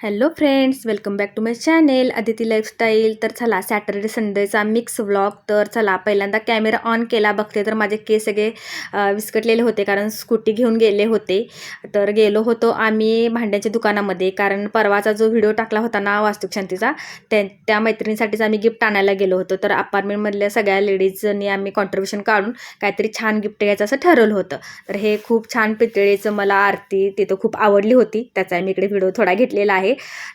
Hello friends welcome back to my channel Aditi lifestyle तर चला Saturday संडेचा mix vlog तर चला पहिल्यांदा कॅमेरा ऑन केला. बघते तर माझे केस सगळे विस्कटलेले होते कारण स्कूटी घेऊन गेले होते. तर गेलो होतो आम्ही भांड्याच्या दुकानामध्ये कारण परवाचा जो व्हिडिओ टाकला होता ना वास्तुशांतीचा त्या त्या मैत्रिणीसाठीच आम्ही गिफ्ट आणायला गेलो होतो. तर अपार्टमेंटमधल्या सगळ्या लेडीजनी आम्ही कॉन्ट्रीब्युशन काढून काहीतरी छान गिफ्ट घ्यायचं असं ठरवलं होतं. तर हे खूप छान पितळेचं मला आरती तिथं खूप आवडली होती. त्याचा मी इकडे व्हिडिओ थोडा घेतलेला आहे.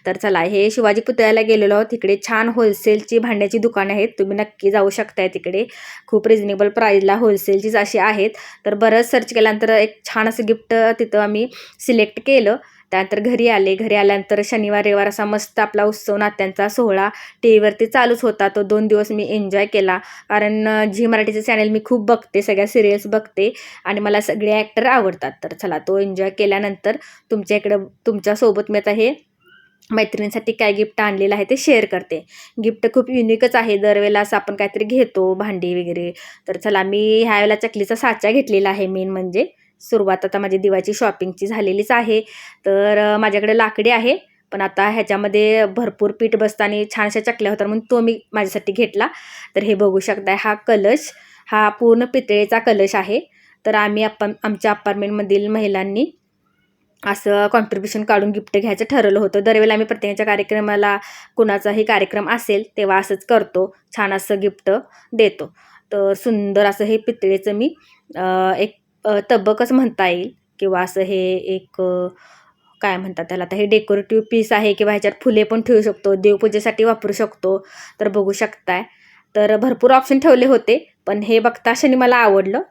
तर चला हे शिवाजी पुतळ्याला गेलेलो आहोत. तिकडे छान होलसेलची भांड्याची दुकानं आहेत. तुम्ही नक्की जाऊ शकताय तिकडे. खूप रिजनेबल प्राईजला होलसेलचीच अशी आहेत. तर बरंच सर्च केल्यानंतर एक छान असं गिफ्ट तिथं आम्ही सिलेक्ट केलं. त्यानंतर घरी आले. घरी आल्यानंतर शनिवार रविवार असा मस्त आपला उत्सव नात्यांचा सोहळा टी व्हीवरती चालूच होता. तो दोन दिवस मी एन्जॉय केला. कारण झी मराठीचे चॅनल मी खूप बघते. सगळ्या सिरियल्स बघते. आणि मला सगळे ॲक्टर आवडतात. तर चला तो एन्जॉय केल्यानंतर तुमच्या इकडं तुमच्यासोबत मी आता हे मैत्रिणींसाठी काय गिफ्ट आणलेलं आहे ते शेअर करते. गिफ्ट खूप युनिकच आहे. दरवेळेला असं आपण काहीतरी घेतो भांडी वगैरे. तर चला मी ह्या वेळेला चकलीचा साचा घेतलेला आहे मेन म्हणजे. सुरुवात आता माझी दिवाळीची शॉपिंगची झालेलीच आहे. तर माझ्याकडे लाकडी आहे. पण आता ह्याच्यामध्ये भरपूर पीठ बसताना छानशा चकल्या होतात म्हणून तो मी माझ्यासाठी घेतला. तर हे बघू शकताय हा कलश. हा पूर्ण पितळेचा कलश आहे. तर आम्ही आपण आमच्या अपार्टमेंटमधील महिलांनी असं कॉन्ट्रीब्युशन काढून गिफ्ट घ्यायचं ठरवलं होतं. दरवेळेला आम्ही प्रत्येकाच्या कार्यक्रमाला कुणाचाही कार्यक्रम असेल तेव्हा असंच करतो. छान असं गिफ्ट देतो. तर सुंदर असं हे पितळेचं मी एक तबकच म्हणता येईल. किंवा असं हे एक काय म्हणतात त्याला आता हे डेकोरेटिव्ह पीस आहे किंवा ह्याच्यात फुले पण ठेवू शकतो. देवपूजेसाठी वापरू शकतो. तर बघू शकताय. तर भरपूर ऑप्शन ठेवले होते. पण हे बघता शनी मला आवडलं.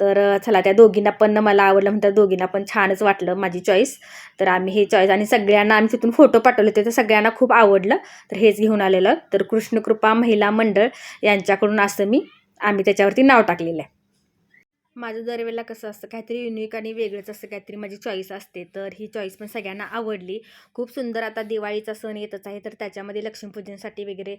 तर चला त्या दोघींना पण मला आवडलं. म्हणतात दोघींना पण छानच वाटलं माझी चॉईस तर आम्ही हे चॉईस आणि सगळ्यांना आम्ही तिथून फोटो पाठवले होते तर सगळ्यांना खूप आवडलं. तर हेच घेऊन आलेलं. तर कृष्णकृपा महिला मंडळ यांच्याकडून असं मी आम्ही त्याच्यावरती नाव टाकलेलं आहे. माझं दरवेळेला कसं असतं काहीतरी युनिक आणि वेगळंच असं काहीतरी माझी चॉईस असते. तर ही चॉईस पण सगळ्यांना आवडली. खूप सुंदर आता दिवाळीचा सण येतच आहे तर त्याच्यामध्ये लक्ष्मीपूजनसाठी वगैरे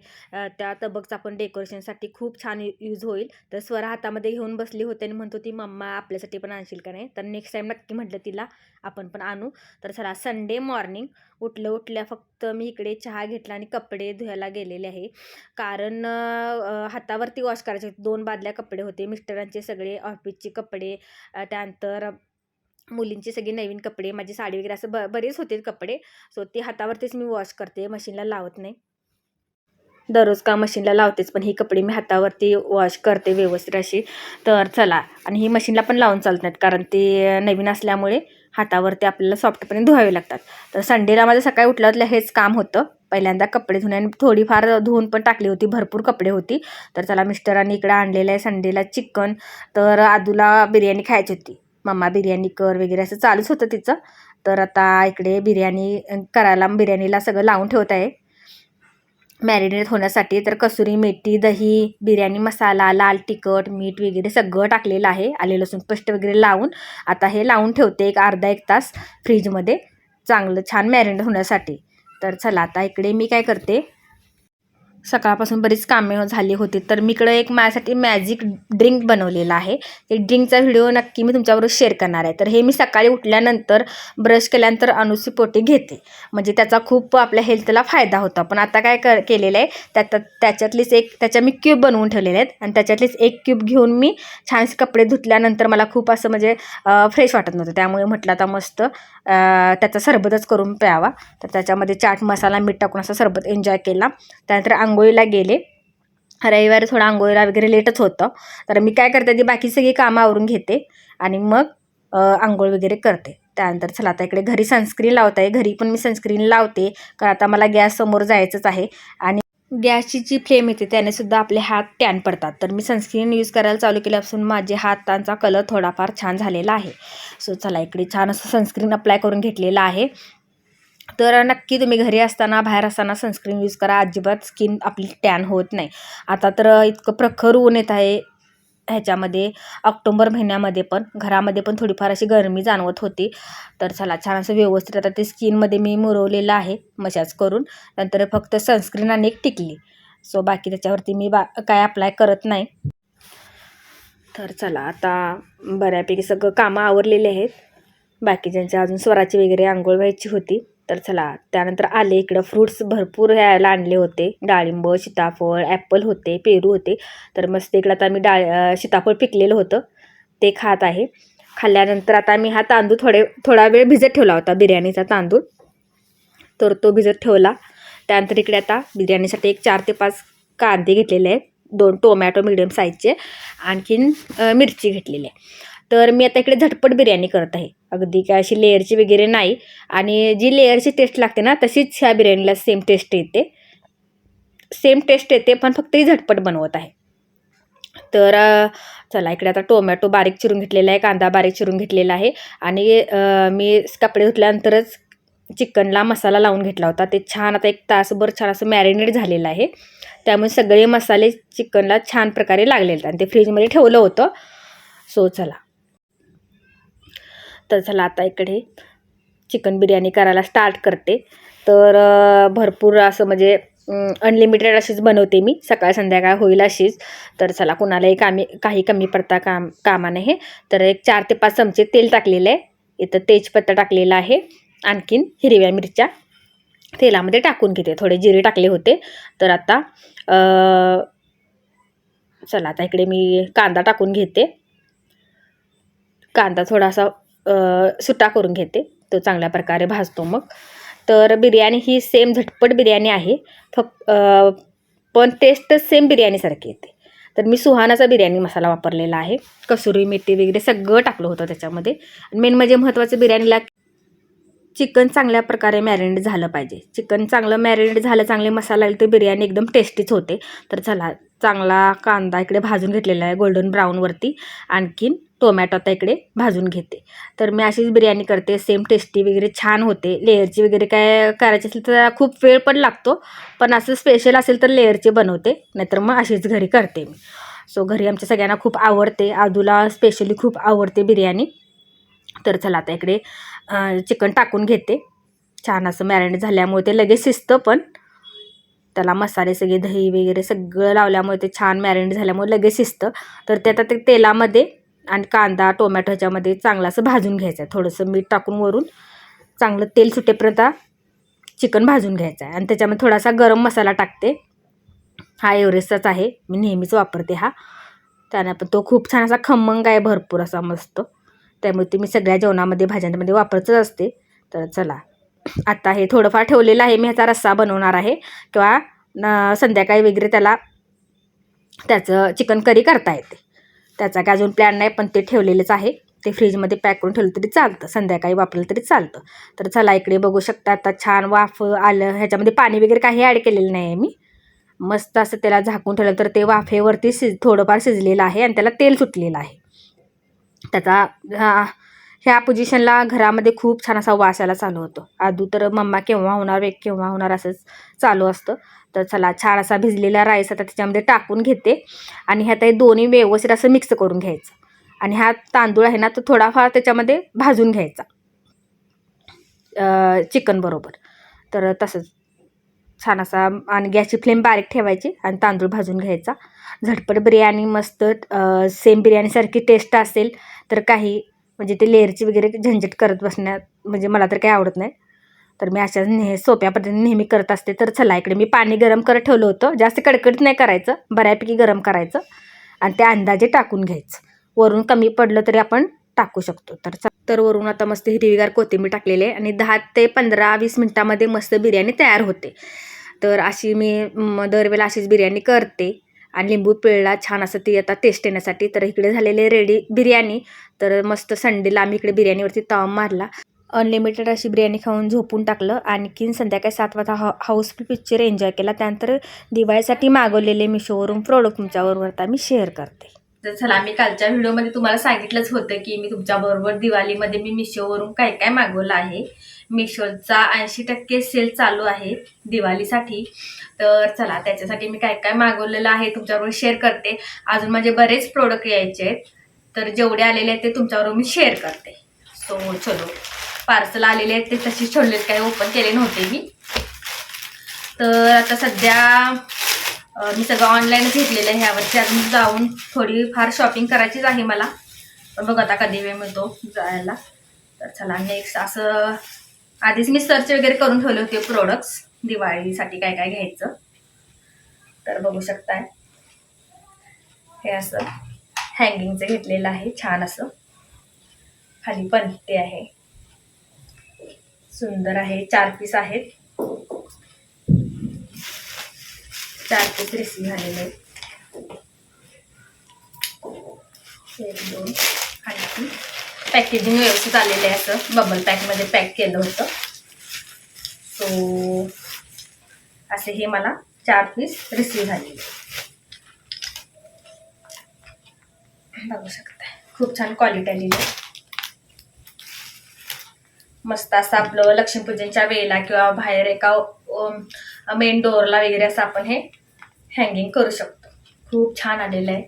त्या तबकचा पण डेकोरेशनसाठी खूप छान यूज होईल. तर स्वरा हातामध्ये घेऊन बसली होते आणि म्हणतो ती मम्मा आपल्यासाठी पण आणशील का नाही? तर नेक्स्ट टाईम नक्की म्हटलं तिला आपण पण आणू. तर चला संडे मॉर्निंग उठलं उठल्या फक्त मी इकडे चहा घेतला आणि कपडे धुवायला गेलेले आहे. कारण हातावरती वॉश करायचे होते. दोन बादल्या कपडे होते. मिस्टरांचे सगळे ऑफिसचे कपडे त्यानंतर मुलींची सगळी नवीन कपडे माझी साडी वगैरे असं ब बरेच होते कपडे. सो ते हातावरतीच मी वॉश करते. मशीनला लावत नाही. दररोज का मशीनला लावतेच पण ही कपडे मी हातावरती वॉश करते व्यवस्थित अशी तर चला. आणि ही मशीनला पण लावून चालत नाहीत कारण ते नवीन असल्यामुळे हातावरती आपल्याला सॉफ्टपणे धुवावे लागतात. तर संडेला माझं सकाळी उठल्यातलं हेच काम होतं. पहिल्यांदा कपडे धुण्याने थोडीफार धुवून पण टाकली होती. भरपूर कपडे होती. तर त्याला मिस्टरांनी इकडे आणलेलं आहे संडेला चिकन. तर आदूला बिर्याणी खायची होती. मम्मा बिर्याणी कर वगैरे असं चालूच होतं तिचं. तर आता इकडे बिर्याणी करायला बिर्याणीला सगळं लावून ठेवत आहे. मॅरिनेट होण्यासाठी तर कसुरी मेथी दही बिर्याणी मसाला लाल तिखट मीठ वगैरे सगळं टाकलेलं आहे. आले लसूण पेस्ट वगैरे लावून आता हे लावून ठेवते एक अर्धा एक तास फ्रीजमध्ये चांगलं छान मॅरिनेट होण्यासाठी. तर चला आता इकडे मी काय करते? सकाळपासून बरीच कामे झाली होती तर मी इकडं एक माझ्यासाठी मॅजिक ड्रिंक बनवलेला आहे. ते ड्रिंकचा व्हिडिओ नक्की मी तुमच्याबरोबर शेअर करणार आहे. तर हे मी सकाळी उठल्यानंतर ब्रश केल्यानंतर अनुसी पोटी घेते. म्हणजे त्याचा खूप आपल्या हेल्थला फायदा होता. पण आता काय कर केलेलं आहे त्यात त्याच्यातलीच एक त्याच्या मी क्यूब बनवून ठेवलेले आहेत. आणि त्याच्यातलीच एक क्यूब घेऊन मी छानसे कपडे धुतल्यानंतर मला खूप असं म्हणजे फ्रेश वाटत नव्हतं. त्यामुळे म्हटलं आता मस्त त्याचा सरबतच करून प्यावा. तर त्याच्यामध्ये चाट मसाला मीठ टाकून असा सरबत एन्जॉय केला. त्यानंतर आंघोळीला गेले. रविवारी थोडं आंघोळीला वगैरे लेटच होतं. तर मी काय करते ती बाकी सगळी कामं आवरून घेते आणि मग आंघोळ वगैरे करते. त्यानंतर चला आता इकडे घरी सनस्क्रीन लावत आहे घरी पण मी सनस्क्रीन लावते. कारण आता मला गॅस समोर जायचंच आहे. आणि गॅसची जी फ्लेम येते त्याने सुद्धा आपले हात टॅन पडतात. तर मी सनस्क्रीन यूज करायला चालू केल्यापासून माझे हातांचा कलर थोडाफार छान झालेला आहे. सो चला इकडे छान असं सनस्क्रीन अप्लाय करून घेतलेलं आहे. तर नक्की तुम्ही घरी असताना बाहेर असताना सनस्क्रीन यूज करा. अजिबात स्किन आपली टॅन होत नाही. आता तर इतकं प्रखर ऊन येत आहे ह्याच्यामध्ये. ऑक्टोंबर महिन्यामध्ये पण घरामध्ये पण थोडीफार अशी गरमी जाणवत होती. तर चला छान असं व्यवस्थित आता ते स्किनमध्ये मी मुरवलेलं आहे मशाज करून. नंतर फक्त सनस्क्रीन आणि एक टिकली. सो बाकी त्याच्यावरती मी बा काय अप्लाय करत नाही. तर चला आता बऱ्यापैकी सगळं कामं आवरलेली आहेत. बाकीच्यांच्या अजून स्वराची वगैरे आंघोळ व्हायची होती. तर चला त्यानंतर आले इकडं. फ्रूट्स भरपूर यायला आणले होते. डाळिंब सीताफळ ॲपल होते पेरू होते. तर मस्त इकडं आता मी डाळ सीताफळ पिकलेलं होतं. ते खात आहे. खाल्ल्यानंतर आता मी हा तांदूळ थोडे थोडा वेळ भिजत ठेवला होता बिर्याणीचा तांदूळ. तर तो भिजत ठेवला. त्यानंतर इकडे आता बिर्याणीसाठी एक चार ते पाच कांदे घेतलेले आहेत. दोन टोमॅटो मिडियम साईजचे आणखीन मिरची घेतलेली आहे. तर मी आता इकडे झटपट बिर्याणी करत आहे. अगदी काय अशी लेअरची वगैरे नाही. आणि जी लेअरची टेस्ट लागते ना तशीच ह्या बिर्याणीला सेम टेस्ट येते. सेम टेस्ट येते पण फक्त ही झटपट बनवत आहे. तर चला इकडे आता टोमॅटो बारीक चिरून घेतलेला आहे कांदा बारीक चिरून घेतलेला आहे. आणि मी कपडे धुतल्यानंतरच चिकनला मसाला लावून घेतला होता. ते छान आता एक तासभर छान असं मॅरिनेट झालेलं आहे. त्यामुळे सगळे मसाले चिकनला छान प्रकारे लागलेले आणि ते फ्रीजमध्ये ठेवलं होतं. सो चला. तर चला आता इकडे चिकन बिर्याणी करायला स्टार्ट करते. तर भरपूर असं म्हणजे अनलिमिटेड अशीच बनवते मी. सकाळ संध्याकाळ होईल अशीच. तर चला कुणालाही कामी काही कमी पडता काम कामा नाही तर एक चार ते पाच चमचे तेल टाकलेलं आहे. इथं तेजपत्ता टाकलेला आहे. आणखीन हिरव्या मिरच्या तेलामध्ये टाकून घेते. थोडे जिरे टाकले होते. तर आता चला आता इकडे मी कांदा टाकून घेते. कांदा थोडासा सुट्टा करून घेते. तो चांगल्या प्रकारे भाजतो मग. तर बिर्याणी ही सेम झटपट बिर्याणी आहे. फक्त पण टेस्ट सेम बिर्याणीसारखी येते. तर मी सुहानाचा बिर्याणी मसाला वापरलेला आहे. कसुरी मेथी वगैरे सगळं टाकलं होतं त्याच्यामध्ये. मेन म्हणजे महत्त्वाचं बिर्याणीला चिकन चांगल्या प्रकारे मॅरिनेट झालं पाहिजे. चिकन चांगलं मॅरिनेट झालं चांगले मसाला लागले तर बिर्याणी एकदम टेस्टीच होते. तर चला चांगला कांदा इकडे भाजून घेतलेला आहे गोल्डन ब्राऊनवरती आणखीन टोमॅटो आता इकडे भाजून घेते. तर मी अशीच बिर्याणी करते सेम टेस्टी वगैरे छान होते. लेअरची वगैरे काय करायची असेल तर खूप वेळ पण लागतो पण असं स्पेशल असेल तर लेअरची बनवते नाहीतर मग अशीच घरी करते मी. सो घरी आमच्या सगळ्यांना खूप आवडते आदूला स्पेशली खूप आवडते बिर्याणी. तर चला आता इकडे चिकन टाकून घेते. छान असं मॅरिनेट झाल्यामुळे ते लगेच शिजतं पण. त्याला मसाले सगळे दही वगैरे सगळं लावल्यामुळे ते छान मॅरिनेट झाल्यामुळे लगेच शिजतं. तर ते आता ते तेलामध्ये आणि कांदा टोमॅटो ह्याच्यामध्ये चांगलं असं भाजून घ्यायचं आहे. थोडंसं मीठ टाकून वरून चांगलं तेल सुटेपर्यंत चिकन भाजून घ्यायचं आहे. आणि त्याच्यामध्ये थोडासा गरम मसाला टाकते. हा एव्हरेस्टचाच आहे. मी नेहमीच वापरते हा. त्याने पण तो खूप छान असा खमंग आहे भरपूर असा मस्त. त्यामुळे ते मी सगळ्या जेवणामध्ये भाज्यांमध्ये वापरतच असते. तर चला. आता हे थोडंफार ठेवलेलं आहे. मी ह्याचा रस्सा बनवणार आहे. किंवा न संध्याकाळी वगैरे त्याला त्याचं चिकन करी करता येते. त्याचा काय अजून प्लॅन नाही पण ते ठेवलेलंच आहे. ते फ्रीजमध्ये पॅक करून ठेवलं तरी चालतं. संध्याकाळी वापरलं तरी चालतं. तर चला इकडे बघू शकता आता छान वाफ आलं. ह्याच्यामध्ये पाणी वगैरे काही ॲड केलेलं नाही आहे मी. मस्त असं त्याला झाकून ठेवलं. तर ते वाफेवरती शिज थोडंफार शिजलेलं आहे आणि त्याला तेल सुटलेलं आहे. त्याचा ह्या पोझिशनला घरामध्ये खूप छान असा वास यायला चालू होतो. आदू तर मम्मा केव्हा होणार वेग केव्हा होणार असंच चालू असतं. तर चला छान असा भिजलेला राईस आता त्याच्यामध्ये टाकून घेते. आणि ह्यात हे दोन्ही व्यवस्थित असं मिक्स करून घ्यायचं. आणि हा तांदूळ आहे ना तो थोडाफार त्याच्यामध्ये भाजून घ्यायचा. चिकन बरोबर. तर तसंच. छान असा आणि गॅसची फ्लेम बारीक ठेवायची आणि तांदूळ भाजून घ्यायचा. झटपट बिर्याणी मस्त सेम बिर्याणीसारखी टेस्ट असेल तर काही म्हणजे ते लेअरची वगैरे झंझट करत बसण्यात म्हणजे मला तर काही आवडत नाही. तर मी अशा नेह सोप्या पद्धतीने नेहमी करत असते. तर चला इकडे मी पाणी गरम करत ठेवलं होतं. जास्त कडकडीत नाही करायचं. बऱ्यापैकी गरम करायचं. आणि ते अंदाजे टाकून घ्यायचं. वरून कमी पडलं तरी आपण टाकू शकतो. तर तर वरून आता मस्त हिरवीगार कोथिंबीर टाकलेली आहे. आणि दहा ते पंधरा वीस मिनटामध्ये मस्त बिर्याणी तयार होते. तर अशी मी दरवेळेला अशीच बिर्याणी करते. आणि लिंबू पिळला. छान असं ती आता टेस्ट येण्यासाठी. तर इकडे झालेले रेडी बिर्याणी. तर मस्त संडेला आम्ही इकडे बिर्याणीवरती ताव मारला. अनलिमिटेड अशी बिर्याणी खाऊन झोपून टाकलं. आणखीन संध्याकाळी सात वाजता हा हाऊसफुल पिक्चर एन्जॉय केला. त्यानंतर दिवाळीसाठी मागवलेले मिशोवरून प्रोडक्ट तुमच्याबरोबर आता मी शेअर करते. तर चला मी कालच्या व्हिडिओमध्ये तुम्हाला सांगितलंच होतं की मी तुमच्याबरोबर दिवाळीमध्ये मी मिशोवरून काय काय मागवलं आहे. मिशोचा ऐंशी टक्के सेल चालू आहे दिवाळीसाठी. तर चला त्याच्यासाठी मी काय काय मागवलेलं आहे तुमच्याबरोबर शेअर करते. अजून माझे बरेच प्रोडक्ट यायचे आहेत. तर जेवढे आलेले आहेत ते तुमच्याबरोबर मी शेअर करते. सो चलो. पार्सल आलेले आहेत ते तशीच ठेवलेत काही ओपन केले नव्हते मी. तर आता सध्या मी सगळं ऑनलाईनच घेतलेलं आहे ह्यावरती. अजून जाऊन थोडी फार शॉपिंग करायचीच आहे मला. पण बघ आता कधी वेळ मिळतो जायला. तर चला नेक्स्ट असं आधीच मी सर्च वगैरे करून ठेवले होते प्रोडक्ट्स दिवाळीसाठी काय काय घ्यायचं. तर बघू शकताय. हे असं हँगिंगचं घेतलेलं आहे छान असं. खाली पण ते आहे. सुंदर आहे चार पीस आहेत. चार पीस रिसिव्ह झालेले आहेत. एक दोन आणखी पॅकेजिंग व्यवस्थित आलेलं आहे असं. बबल पॅकमध्ये पॅक केलं होतं. सो असे हे मला चार पीस रिसीव झालेले बघू शकता खूप छान क्वालिटी आलेली आहे. मस्त असं आपलं लक्ष्मीपूजनच्या वेळेला किंवा बाहेर एका मेन डोअरला वगैरे असं आपण हे हँगिंग करू शकतो. खूप छान आलेलं आहे.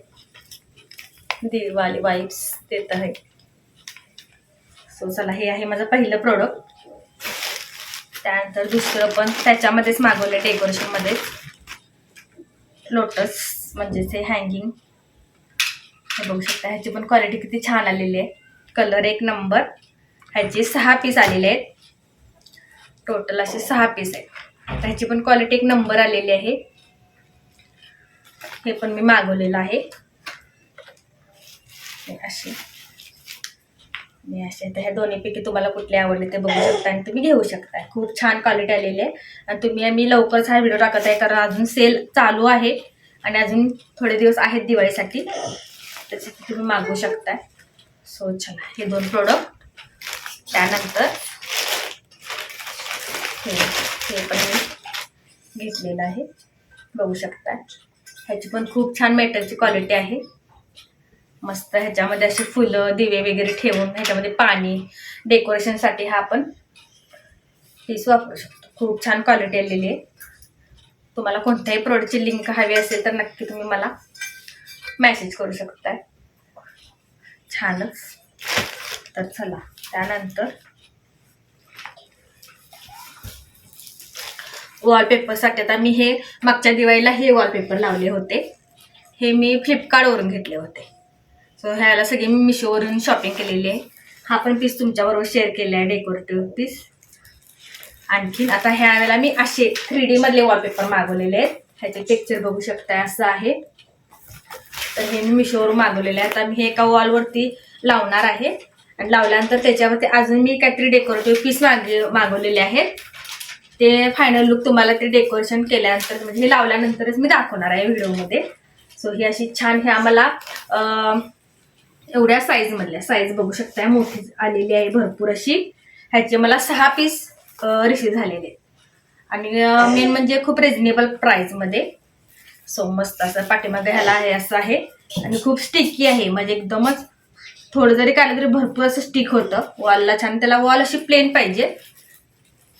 दिवाळी वाईब्स देत आहे. सो चला हे आहे माझं पहिलं प्रोडक्ट त्यानंतर दुसरं पण त्याच्यामध्येच मागवलं डेकोरेशनमध्येच लोटस म्हणजेच हे हँगिंग हे बघू शकता ह्याची पण क्वालिटी किती छान आलेली आहे. कलर एक नंबर ह्याचे सहा पीस आलेले आहेत. टोटल असे सहा पीस आहेत. ह्याची पण क्वालिटी एक नंबर आलेली आहे. हे पण मी मागवलेलं आहे. अशी असे. मी असे. तर ह्या दोन्हीपैकी तुम्हाला कुठले आवडले ते बघू शकता आणि तुम्ही घेऊ शकता. खूप छान क्वालिटी आलेली आहे. आणि तुम्ही मी लवकरच हा व्हिडिओ टाकत आहे कारण अजून सेल चालू आहे. आणि अजून थोडे दिवस आहेत दिवाळीसाठी. त्याच्यासाठी तुम्ही मागवू शकताय सो छान हे दोन प्रोडक्ट त्यानंतर हे हे पण मी घेतलेलं आहे. बघू शकता. ह्याची पण खूप छान मेटलची क्वालिटी आहे. मस्त ह्याच्यामध्ये असे फुलं दिवे वगैरे ठेवून ह्याच्यामध्ये पाणी डेकोरेशनसाठी हा आपण पीस वापरू शकतो. खूप छान क्वालिटी आलेली आहे. तुम्हाला कोणत्याही प्रोडक्टची लिंक हवी असेल तर नक्की तुम्ही मला मेसेज करू शकताय. छानच. तर चला. त्यानंतर वॉलपेपरसाठी आता मी हे मागच्या दिवाळीला हे वॉलपेपर लावले होते. हे मी फ्लिपकार्टवरून घेतले होते. सो ह्याला सगळी मी मिशोवरून शॉपिंग केलेली आहे. हा पण पीस तुमच्याबरोबर शेअर केला आहे डेकोरेटिव्ह पीस आणखीन आता ह्या वेळेला मी असे थ्री डीमधले वॉलपेपर मागवलेले आहेत. ह्याचे टेक्चर बघू शकताय असं आहे. तर हे मी मिशोवरून मागवलेले आहे. आता मी हे एका वॉलवरती लावणार आहे. आणि लावल्यानंतर त्याच्यावरती अजून मी काहीतरी डेकोरेटिव्ह पीस माग मागवलेले आहेत. ते फायनल लुक तुम्हाला ते डेकोरेशन केल्यानंतर म्हणजे हे लावल्यानंतरच मी दाखवणार आहे व्हिडिओमध्ये. सो ही अशी छान हे आम्हाला एवढ्या साईजमधल्या साईज बघू शकताय मोठी आलेली आहे भरपूर अशी. ह्याचे मला सहा पीस रिसीव झालेले. आणि मेन म्हणजे खूप रिजनेबल प्राईजमध्ये सो मस्त असं पाठीमागे ह्याला आहे असं आहे. आणि खूप स्टिकी आहे म्हणजे एकदमच थोडं जरी काढलं तरी भरपूर असं स्टिक होतं. वॉलला छान त्याला वॉल अशी प्लेन पाहिजे.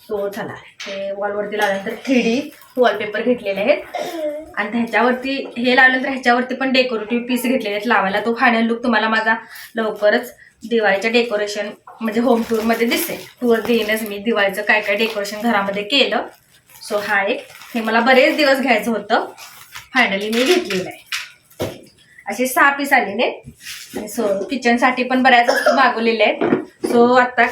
सो चला हे वॉलवरती लावल्यानंतर थ्री डी वॉलपेपर घेतलेले आहेत. आणि ह्याच्यावरती हे लावल्यानंतर ह्याच्यावरती पण डेकोरेटिव्ह पीस घेतलेले आहेत लावायला. तो फायनल लुक तुम्हाला माझा लवकरच दिवाळीच्या डेकोरेशन म्हणजे होम टूरमध्ये दिसेल. टूर देईनच मी दिवाळीचं काय काय डेकोरेशन घरामध्ये केलं. सो हा एक. हे मला बरेच दिवस घ्यायचं होतं. फायनली मी घेतलेलं आहे. असे सहा पीस आलेले सो किचनसाठी पण बऱ्याच वस्तू मागवलेल्या आहेत. सो आता